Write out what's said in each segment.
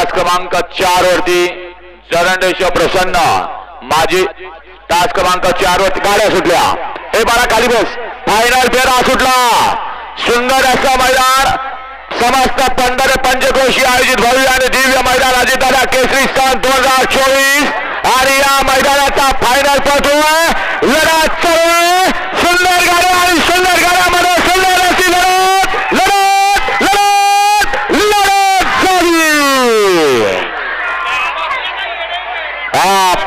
तास क्रमांक चार वरती चरणेश्वर प्रसन्न. माझी तास क्रमांक चार वरती गाड्या सुटल्या. हे बारा खाली बस. फायनल फेरा सुटला. सुंदर असं मैदान. समस्त पंधरा पंचक्रोशी आयोजित भव्य आणि दिव्य मैदान अजितदादा केसरी स्थान दोन हजार चोवीस. आणि या मैदानाचा फायनल पटू लढा चालू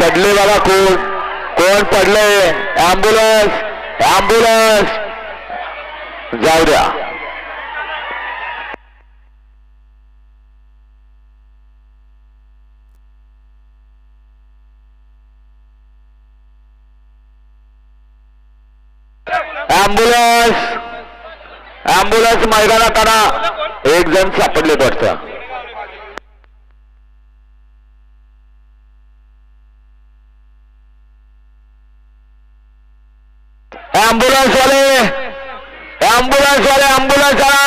पडले बाबा कोण? कोण पडले? अँब्युलन्स अँब्युलन्स जाऊ द्या. अँब्युलन्स अँब्युलन्स मैदानात आणा. एक जण सापडले पडतं अँब्युलन्स वाले अँब्युलन्स वाले अँब्युलन्स आणा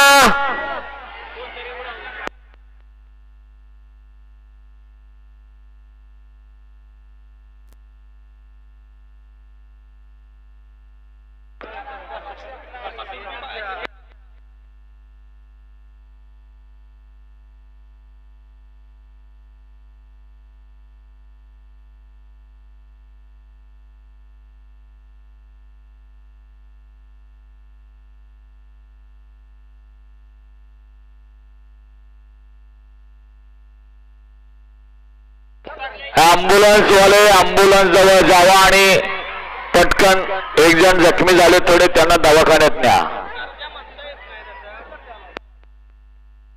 वाले अँब्युलन्स जवळ जावा आणि पटकन एक जण जखमी झाले थोडे त्यांना दवाखान्यात न्या.